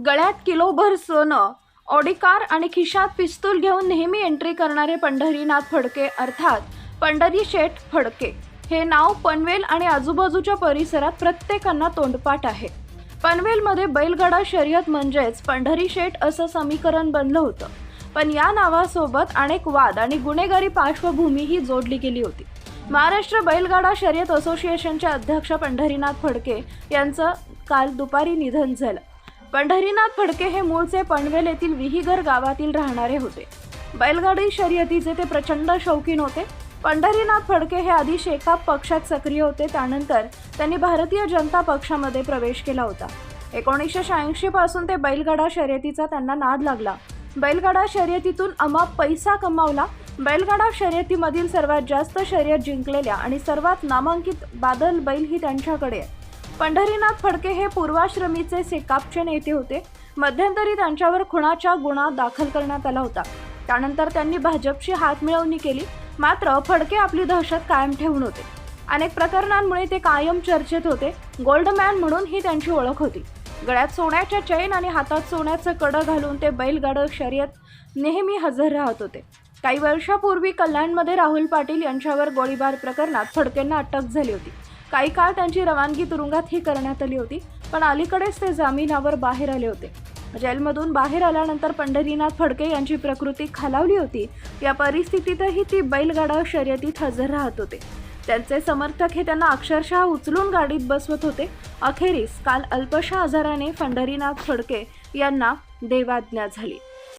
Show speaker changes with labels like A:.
A: गळ्यात किलोभर सोनं Audi car आणि खिशात पिस्तूल घेऊन नेहमी एंट्री करणारे पंढरीनाथ फडके अर्थात पंढरी शेठ फडके. हे नाव पनवेल आणि आजूबाजूच्या परिसरात प्रत्येकांना तोंडपाठ आहे. पनवेलमध्ये बैलगाडा शर्यत म्हणजेच पंढरी शेठ असं समीकरण बनलं होतं. पण या नावासोबत अनेक वाद आणि गुन्हेगारी पार्श्वभूमीही जोडली गेली होती. महाराष्ट्र बैलगाडा शर्यत असोसिएशनचे अध्यक्ष पंढरीनाथ फडके यांचं काल दुपारी निधन झालं. पंढरीनाथ फडके हे मूळचे पनवेल येथील विहीगर गावातील राहणारे होते. बैलगाडी शर्यतीचे ते प्रचंड शौकीन होते. पंढरीनाथ फडके हे आधी शेकाप पक्षात सक्रिय होते त्यानंतर त्यांनी भारतीय जनता पक्षामध्ये प्रवेश केला होता. एकोणीसशे शहाऐंशी पासून ते बैलगाडा शर्यतीचा त्यांना नाद लागला. बैलगाडा शर्यतीतून अमाप पैसा कमावला. बैलगाडा शर्यतीमधील सर्वात जास्त शर्यत जिंकलेल्या आणि सर्वात नामांकित बादल बैल ही त्यांच्याकडे आहे पंढरीनाथ फडके हे पूर्वाश्रमीचे सेकापचे नेते होते. मध्यंतरी त्यांच्यावर खुणाचा गुन्हा दाखल करण्यात आला होता. त्यानंतर त्यांनी भाजपशी हात मिळवणी केली. मात्र फडके आपली दहशत कायम ठेवून होते. अनेक प्रकरणांमुळे ते कायम चर्चेत होते. गोल्डमॅन म्हणून ही त्यांची ओळख होती. गळ्यात सोन्याच्या चैन आणि हातात सोन्याचं कडं घालून ते बैलगाडं शर्यत नेहमी हजर राहत होते. काही वर्षापूर्वी कल्याणमध्ये राहुल पाटील यांच्यावर गोळीबार प्रकरणात फडकेंना अटक झाली होती. काही काळ त्यांची रवानगी तुरुंगातही करण्यात आली होती पण अलीकडेच ते जामिनावर बाहेर आले होते. जेलमधून बाहेर आल्यानंतर पंढरीनाथ फडके यांची प्रकृती खालावली होती. या परिस्थितीतही ती बैलगाडा शर्यतीत हजर राहत होते. त्यांचे समर्थक हे त्यांना अक्षरशः उचलून गाडीत बसवत होते. अखेरीस काल अल्पशा आजाराने पंढरीनाथ फडके यांना देवाज्ञा झाली.